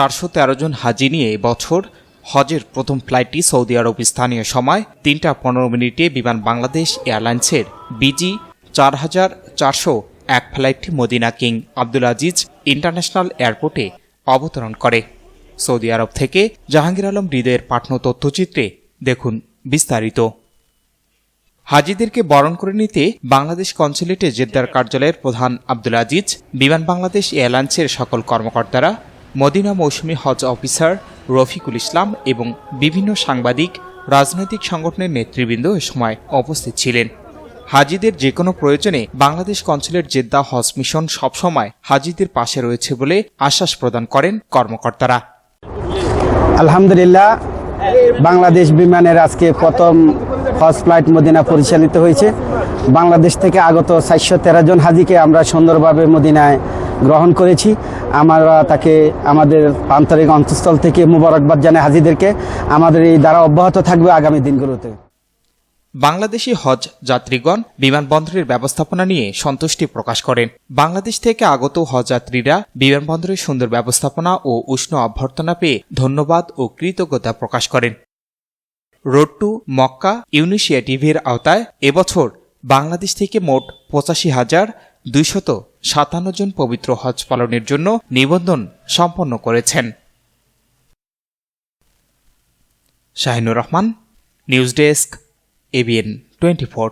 চারশো তেরো জন হাজি নিয়ে এবছর হজের প্রথম ফ্লাইটটি সৌদি আরব স্থানীয় সময় তিনটা পনেরো মিনিটে বিমান বাংলাদেশ এয়ারলাইন্সের বিজি চার হাজার চারশো এক ফ্লাইটটি Medina King Abdul Aziz international এয়ারপোর্টে অবতরণ করে। সৌদি আরব থেকে জাহাঙ্গীর আলম হৃদয়ের পাঠ্য তথ্যচিত্রে দেখুন বিস্তারিত। হাজিদেরকে বরণ করে নিতে বাংলাদেশ কনসুলেটে জেদ্দার কার্যালয়ের প্রধান আব্দুল আজিজ, বিমান বাংলাদেশ এয়ারলাইন্সের সকল কর্মকর্তারা মদিনা মৌসুমী হজ অফিসার রফিকুল ইসলাম এবং বিভিন্ন সাংবাদিক, রাজনৈতিক সংগঠনের নেতৃবৃন্দ এ সময় উপস্থিত ছিলেন। হাজিদের যে কোনো প্রয়োজনে বাংলাদেশ কনসুলেট জেদ্দা হজ মিশন সবসময় হাজিদের পাশে রয়েছে বলে আশ্বাস প্রদান করেন কর্মকর্তারা। আলহামদুলিল্লাহ, বাংলাদেশ বিমানের আজকে প্রথম হজ ফ্লাইট মদিনা পরিচালিত হয়েছে। বাংলাদেশ থেকে আগত চারশো তেরো জন হাজিকে আমরা সুন্দরভাবে মদিনায় গ্রহণ করেছি। আমরা তাকে, আমাদের আন্তরিক অন্তঃস্থল থেকে মুবারকবাদ জানাই হাজিদেরকে। আমাদের এই দ্বারা অব্যাহত থাকবে আগামী দিনগুলোতে। বাংলাদেশি হজ যাত্রীগণ বিমানবন্দরের ব্যবস্থাপনা নিয়ে সন্তুষ্টি প্রকাশ করেন। বাংলাদেশ থেকে আগত হজ যাত্রীরা বিমানবন্দরের সুন্দর ব্যবস্থাপনা ও উষ্ণ অভ্যর্থনা পেয়ে ধন্যবাদ ও কৃতজ্ঞতা প্রকাশ করেন। রোড টু মক্কা ইউনিশিয়েটিভের আওতায় এবছর বাংলাদেশ থেকে মোট পঁচাশি হাজার দুইশত সাতান্ন জন পবিত্র হজ পালনের জন্য নিবন্ধন সম্পন্ন করেছেন। Shahinur Rahman, news desk, ABN twenty four.